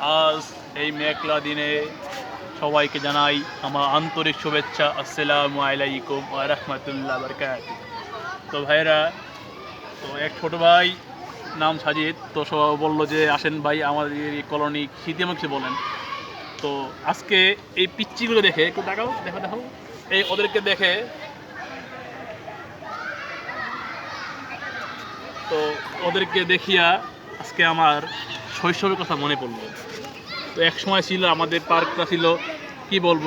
আজ এই মেঘলা দিনে সবাইকে জানাই আমার আন্তরিক শুভেচ্ছা। আসসালামু আলাইকুম রাহমাতুল্লাহ বারকাত তো ভাইরা তো এক ছোট ভাই নাম সাজিদ, তো সব বলল যে, আসেন ভাই, আমাদের এই কলোনি শীতে বলেন। তো আজকে এই পিচ্চিগুলো দেখে একটু দেখাও দেখো দেখো এই ওদেরকে দেখে। তো ওদেরকে দেখিয়া আজকে আমার শৈশবের কথা মনে পড়ল। তো এক সময় ছিল, আমাদের পার্কটা ছিল, কি বলব,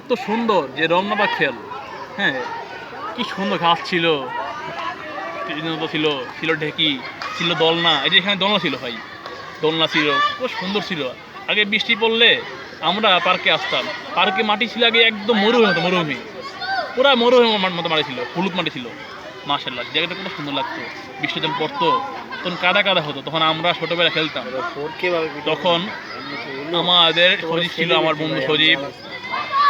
এত সুন্দর যে রমনাবাগ খেল। হ্যাঁ কি সুন্দর ঘাস ছিল ছিল ছিল ঢেকি, ছিল দোলনা, এই যে এখানে দোলনা ছিল ভাই, দোলনা ছিল, খুব সুন্দর ছিল। আগে বৃষ্টি পড়লে আমরা পার্কে আসতাম। পার্কে মাটি ছিল আগে একদম মরুভূমি মতো, মরুভূমি। পুরা মরুভূমি মতো মাটি ছিল, হলুদ মাটি ছিল। মার্শাল্লাহ জায়গাটা কত সুন্দর লাগতো। বৃষ্টি যখন পড়তো, তখন কাদা কাদা হতো, তখন আমরা ছোটবেলা খেলতাম। তখন আমাদের সজীব ছিল, আমার বন্ধু সজীব।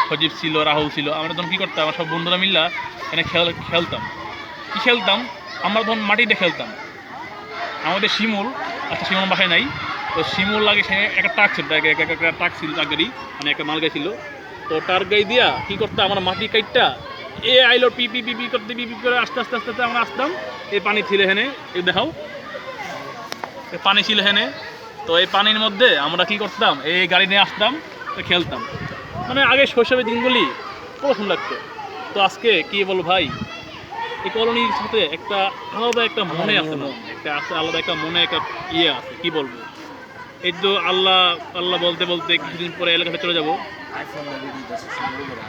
সজীব ছিল, রাহুল ছিল। আমরা তখন কী করতাম, আমরা সব বন্ধুরা মিল্লা এখানে খেল খেলতাম। কী খেলতাম? আমরা তখন মাটিতে খেলতাম। আমাদের শিমুল আচ্ছা শিমুল বাসায় নাই। তো শিমুল লাগে সে একটা টাক ছিল একটা টাক ছিল টাক গাড়ি মানে একটা মাল গাড়ি ছিল। তো টার গাড়ি দিয়া কী করতাম, আমরা মাটি কাইটটা এ আইলো পি পি পি করতে পি পি করে আস্তে আস্তে আস্তে আস্তে আমরা আসতাম। এই পানি ছিল এখানে এই দেখাও। এই পানি ছিল এখানে তো এই পানির মধ্যে আমরা কি করতাম এই গাড়ি নিয়ে আসতাম তো খেলতাম। মানে আগে শৈশবের দিনগুলি খুব সুন্দর লাগতো। তো আজকে কি বলব ভাই? এই কলোনির সাথে একটা আলাদা একটা মনে আছে না? একটা আছে আলাদা একটা মনে একটা ইয়ে আছে কি বলব? এই তো আল্লাহ আল্লাহ বলতে বলতে কিছুদিন পরে এলাকাতে চলে যাব।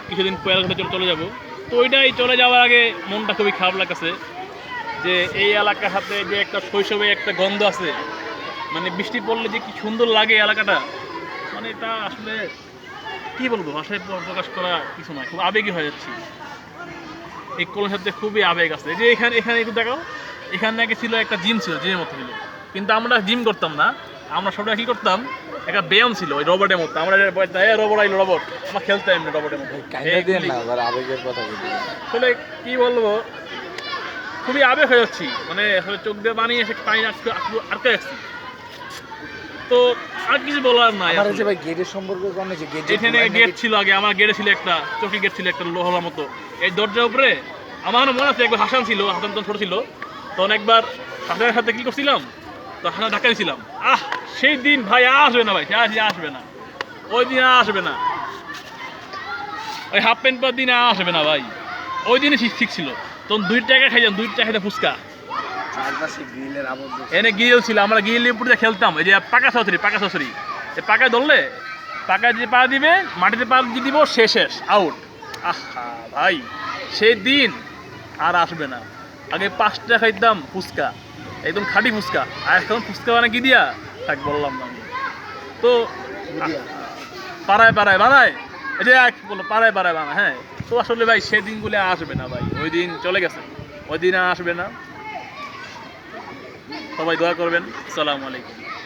কিছুদিন পরে এলাকাতে চলে যাব। তো ওইটাই চলে যাওয়ার আগে মনটা খুবই খারাপ লাগতেছে যে এই এলাকার সাথে যে একটা শৈশবে একটা গন্ধ আছে। মানে বৃষ্টি পড়লে যে কি সুন্দর লাগে এলাকাটা। মানে এটা আসলে কি বলব, ভাষায় প্রকাশ করা কিছু নয়, খুব আবেগী হয়ে যাচ্ছি। এই কলের সাথে খুবই আবেগ আছে। যে এখানে এখানে একটু দেখাও, এখানে নাকি ছিল একটা জিম ছিল, জিমের মতো ছিল। কিন্তু আমরা জিম করতাম না। আমরা সবাই কি করতাম? একটা ব্যায়াম ছিল ওই রবটের মতো। আমরা রবট আইলো রবট। আমরা খেলতাম এমনি রবটের মতো। আবেগের কথা আসলে কি বলব খুবই আবেগ হয়ে যাচ্ছি। মানে চোখ দিয়ে পানি এসে পানি আটকে আটকে- যাচ্ছি তো আর কিছু বলার নাই আমার। যে ভাই গেটের সম্পর্কে কোন যে গেট এখানে গেট ছিল আগে আমার গেটে ছিল একটা চকি গেট ছিল একটা লোহার মতো। এই দরজার উপরে আমার মনে আছে একবার হাসান ছিল হাসান তখন ছোট ছিল। তখন একবার হাসানের সাথে কি করছিলাম? তো হাসান ঢাকা দিয়েছিলাম আহ, সেই দিন ভাই আসবে না ভাই আসবে না। ওই দিন আসবে না। ওই হাফ প্যান্ট পর দিন আসবে না ভাই। ওই দিনই ঠিক ছিল। তখন দুই টাকা খাইতাম, দুই টাকা খাইতে ফুচকা। এনে গিয়েও ছিল, আমরা গিয়ে দিয়ে খেলতাম। এই যে পাকা সসরি পাকা সসরি এই পাকায় ধরলে, পাকায় যে পা দিবে, মাটিতে পা দিয়ে দিব, সে শেষ আউট আহা, ভাই, সেই দিন আর আসবে না। আগে পাঁচটা খাইতাম ফুচকা। একদম খাঁটি ফুচকা। আর এখন ফুচকা মানে কি দিয়া? থাক বললাম না। আমি। তো পাড়ায় পাড়ায় বানায়? এটা যে এক বলো পাড়ায় পাড়ায় বানায় হ্যাঁ? তো আসলে ভাই সেদিনগুলো আসবে না ভাই। ওই দিন চলে গেছে। ওই দিন আসবে না। সবাই দোয়া করবেন। আসসালামু আলাইকুম।